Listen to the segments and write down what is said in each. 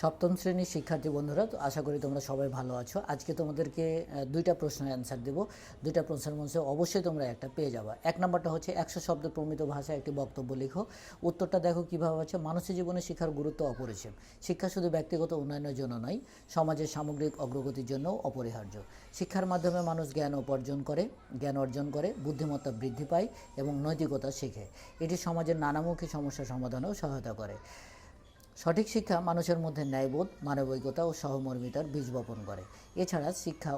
সপ্তম শ্রেণির শিক্ষার্থী বন্ধুরা আশা করি তোমরা সবাই ভালো আছো। আজকে তোমাদেরকে দুইটা প্রশ্নের অ্যান্সার দেব। দুইটা প্রশ্নের মধ্যে অবশ্যই তোমরা একটা পেয়ে যাবা। এক নম্বরটা হচ্ছে, একশো শব্দ প্রমিত ভাষায় একটি বক্তব্য লিখো। উত্তরটা দেখো কীভাবে আছে মানুষের জীবনে শিক্ষার গুরুত্ব অপরিসীম। শিক্ষা শুধু ব্যক্তিগত উন্নয়নের জন্য নয়, সমাজের সামগ্রিক অগ্রগতির জন্য অপরিহার্য। শিক্ষার মাধ্যমে মানুষ জ্ঞান উপার্জন করে, জ্ঞান অর্জন করে, বুদ্ধিমত্তা বৃদ্ধি পায় এবং নৈতিকতা শেখে। এটি সমাজের নানামুখী সমস্যা সমাধানেও সহায়তা করে। সঠিক শিক্ষা মানুষের মধ্যে ন্যায়বোধ, মানবিকতা ও সহমর্মিতার বীজ বপন করে। এছাড়া শিক্ষা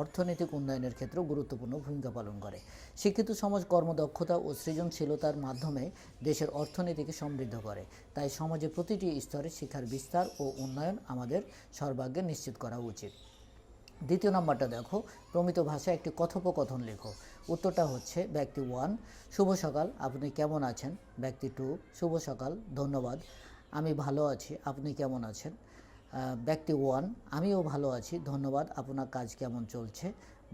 অর্থনৈতিক উন্নয়নের ক্ষেত্রে গুরুত্বপূর্ণ ভূমিকা পালন করে। শিক্ষিত সমাজ কর্মদক্ষতা ও সৃজনশীলতার মাধ্যমে দেশের অর্থনীতিকে সমৃদ্ধ করে। তাই সমাজে প্রতিটি স্তরে শিক্ষার বিস্তার ও উন্নয়ন আমাদের সর্বাগ্যে নিশ্চিত করা উচিত। দ্বিতীয় নম্বরটা দেখো, প্রমিত ভাষায় একটি কথোপকথন লেখো। উত্তরটা হচ্ছে, ব্যক্তি ওয়ান শুভ সকাল, আপনি কেমন আছেন? ব্যক্তি টু শুভ সকাল, ধন্যবাদ। আমি ভালো আছি, আপনি কেমন আছেন? ব্যক্তি ওয়ান আমিও ভালো আছি, ধন্যবাদ। আপনার কাজ কেমন চলছে?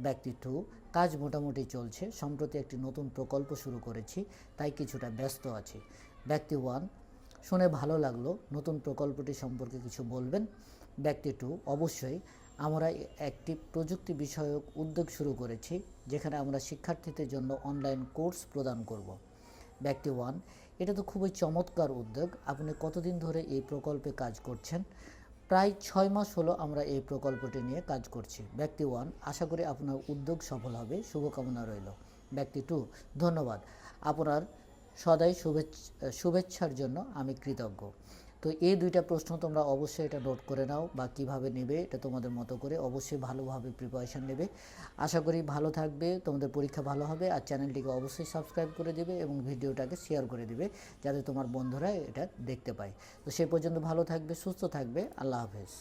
ব্যক্তি টু কাজ মোটামুটি চলছে। সম্প্রতি একটি নতুন প্রকল্প শুরু করেছি, তাই কিছুটা ব্যস্ত আছি। ব্যক্তি ওয়ান শুনে ভালো লাগল। নতুন প্রকল্পটি সম্পর্কে কিছু বলবেন? ব্যক্তি টু অবশ্যই আমরা একটি প্রযুক্তি বিষয়ক উদ্যোগ শুরু করেছি, যেখানে আমরা শিক্ষার্থীদের জন্য অনলাইন কোর্স প্রদান করব। ব্যক্তি ওয়ান। এটা তো খুবই চমৎকার উদ্যোগ। আপনি কতদিন ধরে এই প্রকল্পে কাজ করছেন? প্রায় ছয় মাস হলো আমরা এই প্রকল্পটি নিয়ে কাজ করছি। ব্যক্তি ওয়ান, আশা করি আপনার উদ্যোগ সফল হবে। শুভকামনা রইল। ব্যক্তি টু, ধন্যবাদ। আপনার সদাই শুভেচ্ছা, শুভেচ্ছার জন্য আমি কৃতজ্ঞ। তো এই দুইটা প্রশ্ন তোমরা অবশ্যই এটা নোট করে নাও বা কীভাবে নেবে এটা তোমাদের মতো করে অবশ্যই ভালোভাবে প্রিপারেশান নেবে। আশা করি ভালো থাকবে, তোমাদের পরীক্ষা ভালো হবে আর চ্যানেলটিকে অবশ্যই সাবস্ক্রাইব করে দেবে এবং ভিডিওটাকে শেয়ার করে দেবে যাতে তোমার বন্ধুরা এটা দেখতে পায়। তো সে পর্যন্ত ভালো থাকবে, সুস্থ থাকবে, আল্লাহ হাফেজ।